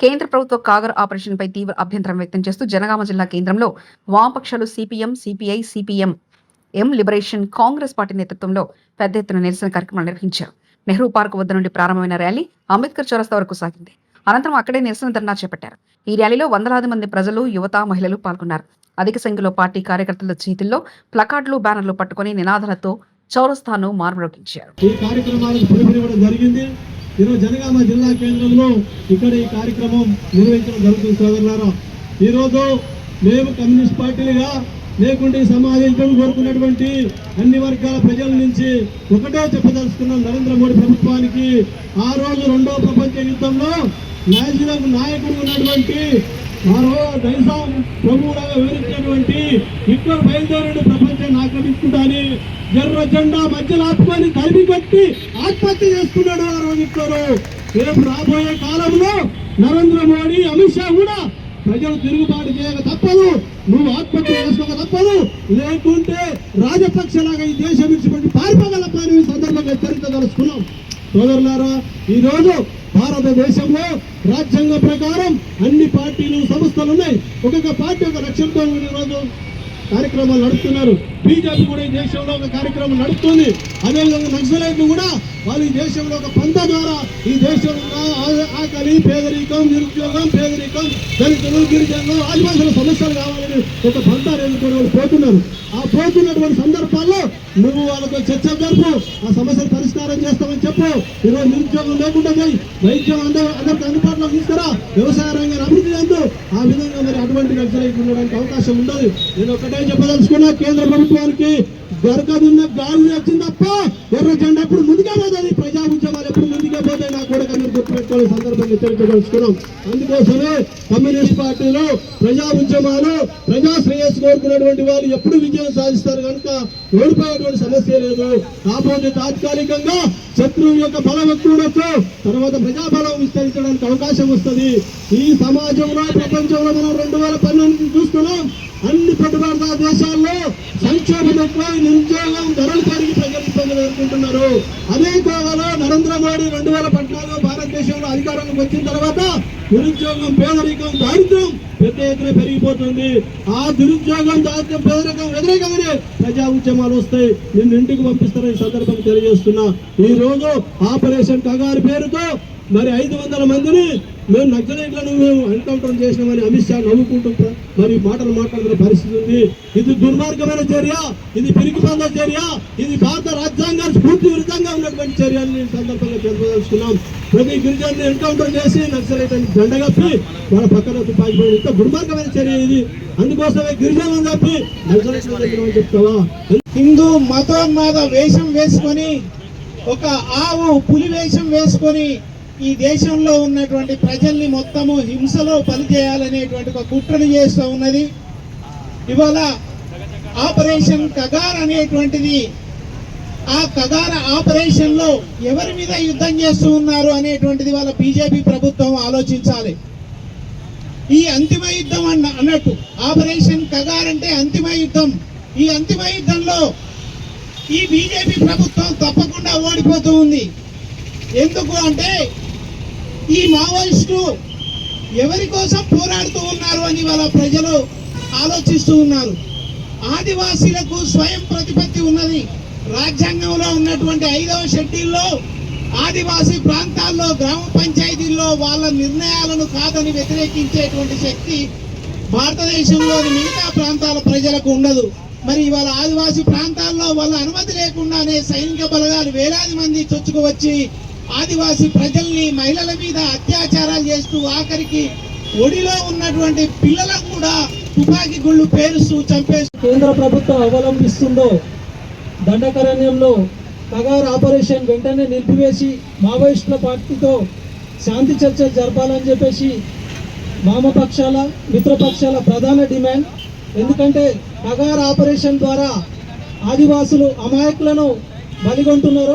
కేంద్ర ప్రభుత్వ కాగర్ ఆపరేషన్పై తీవ్ర అభ్యంతరం వ్యక్తం చేస్తూ జనగామ జిల్లా కేంద్రంలో వామపక్షాలు CPM CPI CPM M liberation Congress party నేతృత్వంలో పెద్ద ఎత్తున నిరసన కార్యక్రమాలు నిర్వహించారు. నెహ్రూ పార్క్ వద్ద నుండి ప్రారంభమైన ర్యాలీ అంబేద్కర్ చౌరస్తా వరకు సాగింది. అనంతరం అక్కడే నిరసన ధర్నా చేపట్టారు. ఈ ర్యాలీలో వందలాది మంది ప్రజలు యువత మహిళలు పాల్గొన్నారు. అధిక సంఖ్యలో పార్టీ కార్యకర్తల చేతుల్లో ప్లకార్డులు బ్యానర్లు పట్టుకుని నినాదాలతో చౌరస్తాను మార్మరోగించారు. ఈ ఈరోజు జనగామ జిల్లా కేంద్రంలో ఇక్కడ ఈ కార్యక్రమం నిర్వహించడం జరుగుతుంది సోదరులారా. ఈరోజు మేము కమ్యూనిస్ట్ పార్టీలుగా లేకుంటే ఈ సమాజం కోరుకున్నటువంటి అన్ని వర్గాల ప్రజల నుంచి ఒకటే చెప్పదలుచుకున్నాం నరేంద్ర మోడీ ప్రభుత్వానికి. ఆ రోజు రెండో ప్రపంచ యుద్ధంలో నాయకుడు ఉన్నటువంటి మరో దైవం ప్రభువులాగా వివరించినటువంటి హిట్లర్ బయలుదేరుడు. ప్రపంచాన్ని ఆక్రమించుకుంటాని ఎర్ర జెండా మధ్యలో ఆత్మని కలిపి కట్టి ఆత్మహత్య చేసుకున్నాడు ఆ రోజు హిట్లరు. రేపు రాబోయే కాలంలో నరేంద్ర మోడీ అమిత్ షా కూడా ప్రజలు తిరుగుబాటు చేయక తప్పదు. నువ్వు ఆత్మహత్య చేసుకోక తప్పదు. లేకుంటే రాజపక్షలాగా ఈ దేశం ఇచ్చినటువంటి పారిపోగల పని సందర్భంగా హెచ్చరించదలుచుకున్నాం సోదరులారా ఈ రోజు భారతదేశంలో రాజ్యాంగ ప్రకారం అన్ని పార్టీలు సంస్థలు ఉన్నాయి. ఒక్కొక్క పార్టీ ఒక లక్ష్యంతో ఈరోజు కార్యక్రమాలు నడుపుతున్నారు. బీజేపీ కూడా ఈ దేశంలో ఒక కార్యక్రమం నడుపుతుంది. అదేవిధంగా నక్సలైట్లు కూడా వాళ్ళు ఈ దేశంలో ఒక పంత ద్వారా ఈ దేశంలో ఆకలి పేదరికం నిరుద్యోగం పేదరికం దళితులు గిరిజనులు ఆదివాసుల సమస్యలు కావాలని ఒక పంత ఎన్నుకొని వాళ్ళు పోతున్నారు. ఆ పోతున్నటువంటి సందర్భాల్లో నువ్వు వాళ్ళతో చర్చ జరుపు. ఆ సమస్యలు పరిష్కారం చేస్తామని చెప్పు. ఈరోజు నిరుద్యోగం లేకుండా పోయి వైద్యం అందరూ అందరికీ అందుబాటులో తీసుకురా. వ్యవసాయ రంగాన్ని అభివృద్ధి చెందు. ఆ విధంగా చేసుకోవడానికి అవకాశం ఉండదు. నేను ఒకటే చెప్పదలుచుకున్నా కేంద్ర ప్రభుత్వానికి దొరకదున్న గాలి వచ్చిందా హెచ్చరించదలుచుకున్నాం. అందుకోసమే కమ్యూనిస్ట్ పార్టీలు ప్రజా ఉద్యమాలు ప్రజా శ్రేయస్సు కోరుకున్నటువంటి వాళ్ళు ఎప్పుడు విజయం సాధిస్తారు కనుక ఓడిపోయేటువంటి సమస్య లేదు. కాకపోతే తాత్కాలికంగా శత్రువు యొక్క బలం ఎక్కువడొచ్చు తర్వాత ప్రజాబలం విస్తరించడానికి అవకాశం వస్తుంది. ఈ సమాజంలో ప్రపంచంలో మనం రెండు వేల పన్నెండు చూస్తున్నాం. అన్ని పెట్టుబడిదారు దేశాల్లో సంక్షోభం ఎక్కువ నిరుద్యోగం ధరలు పెరిగి ప్రజలు ఇబ్బందులు ఎదుర్కొంటున్నారు. అదే కోవలో నరేంద్ర మోడీ రెండు వేల పద్నాలుగు భారతదేశంలో అధికారంలోకి వచ్చిన తర్వాత నిరుద్యోగం పేదరికం దారిద్ర్యం పెద్ద ఎత్తున పెరిగిపోతుంది. ఆ నిరుద్యోగం దారిద్ర్యం పేదరికం వ్యతిరేకంగానే ప్రజా ఉద్యమాలు వస్తాయి. నిన్ను ఇంటికి పంపిస్తారని ఈ సందర్భంగా తెలియజేస్తున్నా. ఈ రోజు ఆపరేషన్ కగారు పేరుతో మరి ఐదు వందల మందిని మేము నక్సలైట్లను మేము ఎన్కౌంటర్ చేసినామని అమిత్ షా నవ్వుకుంటూ మరి మాటలు మాట్లాడుతున్న పరిస్థితి ఉంది. ఇది దుర్మార్గమైన చర్య ఇది పిరికిపంద చర్య ఇది భారత రాజ్యాంగానికి పూర్తి విరుద్ధంగా ఉన్నటువంటి చర్యలు ఈ సందర్భంగా తెలుపదలుచుకున్నాం ప్రతి గిరిజన్ని ఎన్కౌంటర్ చేసి నక్సలైట్ దండగప్పి వాళ్ళ పక్కన తుపాకి ఇంత దుర్మార్గమైన చర్య ఇది. అందుకోసమే గిరిజనులను తప్పి నక్సలైట్లు చెప్తావా? హిందూ మతోన్మాద వేషం వేసుకొని ఒక ఆవు పులి వేషం వేసుకొని ఈ దేశంలో ఉన్నటువంటి ప్రజల్ని మొత్తము హింసలో పనిచేయాలనేటువంటి ఒక కుట్రను చేస్తూ ఉన్నది. ఇవాళ ఆపరేషన్ కగార్ అనేటువంటిది ఆ కగార ఆపరేషన్లో ఎవరి మీద యుద్ధం చేస్తూ ఉన్నారు అనేటువంటిది వాళ్ళ బీజేపీ ప్రభుత్వం ఆలోచించాలి. ఈ అంతిమ యుద్ధం అన్న అన్నట్టు ఆపరేషన్ కగార్ అంటే అంతిమ యుద్ధం. ఈ అంతిమ యుద్ధంలో ఈ బీజేపీ ప్రభుత్వం తప్పకుండా ఓడిపోతూ ఉంది. ఎందుకు అంటే ఈ మావోయిస్టు ఎవరి కోసం పోరాడుతూ ఉన్నారు అని వాళ్ళ ప్రజలు ఆలోచిస్తూ ఉన్నారు. ఆదివాసీలకు స్వయం ప్రతిపత్తి ఉన్నది. రాజ్యాంగంలో ఉన్నటువంటి ఐదవ షెడ్యూల్లో ఆదివాసీ ప్రాంతాల్లో గ్రామ పంచాయతీల్లో వాళ్ళ నిర్ణయాలను కాదని వ్యతిరేకించేటువంటి శక్తి భారతదేశంలోని మిగతా ప్రాంతాల ప్రజలకు ఉండదు. మరి ఇవాళ ఆదివాసీ ప్రాంతాల్లో వాళ్ళ అనుమతి లేకుండానే సైనిక బలగాలు వేలాది మంది చొచ్చుకు ఆదివాసీ ప్రజల్ని మహిళల మీద అత్యాచారాలు చేస్తూ ఆఖరికి ఒడిలో ఉన్నటువంటి పిల్లలకు కూడా తుపాకీ గుళ్ళు పేరుస్తూ చంపేస్తూ కేంద్ర ప్రభుత్వం అవలంబిస్తుందో దండకరణ్యంలో కగార్ ఆపరేషన్ వెంటనే నిలిపివేసి మావోయిస్టుల పార్టీతో శాంతి చర్చలు జరపాలని చెప్పేసి వామపక్షాల మిత్రపక్షాల ప్రధాన డిమాండ్. ఎందుకంటే కగార్ ఆపరేషన్ ద్వారా ఆదివాసులు అమాయకులను బలిగొంటున్నారు.